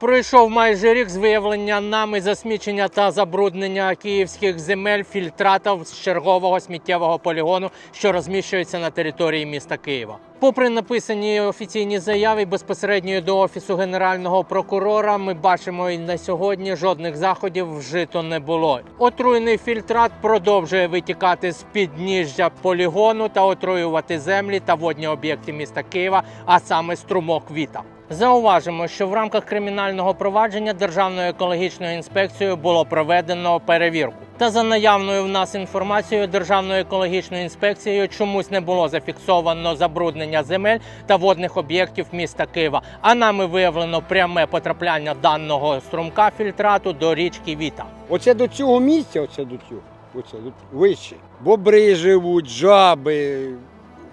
Пройшов майже рік з виявлення нами засмічення та забруднення київських земель фільтратів з чергового сміттєвого полігону, що розміщується на території міста Києва. Попри написані офіційні заяви безпосередньо до офісу генерального прокурора, ми бачимо і на сьогодні жодних заходів вжито не було. Отруйний фільтрат продовжує витікати з підніжжя полігону та отруювати землі та водні об'єкти міста Києва, а саме струмок Віта. Зауважимо, що в рамках кримінального провадження Державною екологічною інспекцією було проведено перевірку. Та за наявною в нас інформацією Державною екологічною інспекцією чомусь не було зафіксовано забруднення земель та водних об'єктів міста Києва. А нами виявлено пряме потрапляння даного струмка фільтрату до річки Віта. Оце до цього місця, оце до цього, оце тут вище. Бобри живуть, жаби,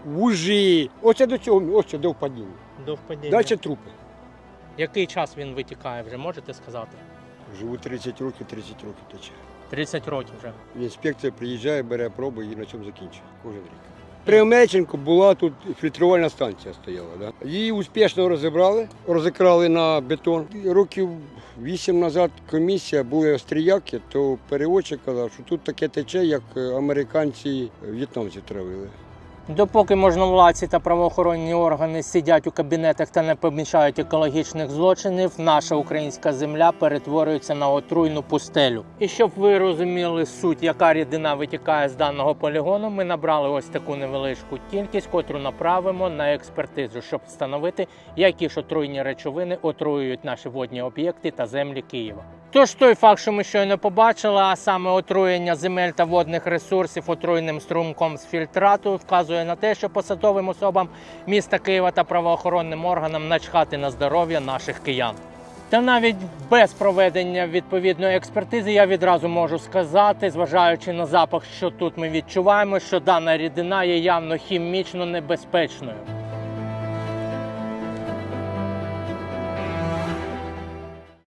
вужі. Оце до цього, оце до впадіння. До впадіння. Далі трупи. Який час він витікає вже можете сказати? Живуть 30 років, 30 років тече. 30 років вже. Інспекція приїжджає, бере проби і на цьому закінчує кожен рік. При Омельченку була тут фільтрувальна станція стояла. Да? Її успішно розібрали, розікрали на бетон. Років вісім назад комісія були австріяки, то переводчик казав, що тут таке тече, як американці в'єтнамців травили. Допоки можновладці та правоохоронні органи сидять у кабінетах та не помічають екологічних злочинів, наша українська земля перетворюється на отруйну пустелю. І щоб ви розуміли суть, яка рідина витікає з даного полігону, ми набрали ось таку невеличку кількість, котру направимо на експертизу, щоб встановити, які ж отруйні речовини отруюють наші водні об'єкти та землі Києва. Тож той факт, що ми щойно побачили, а саме отруєння земель та водних ресурсів отруйним струмком з фільтрату, вказує на те, що посадовим особам міста Києва та правоохоронним органам начхати на здоров'я наших киян. Та навіть без проведення відповідної експертизи я відразу можу сказати, зважаючи на запах, що тут ми відчуваємо, що дана рідина є явно хімічно небезпечною.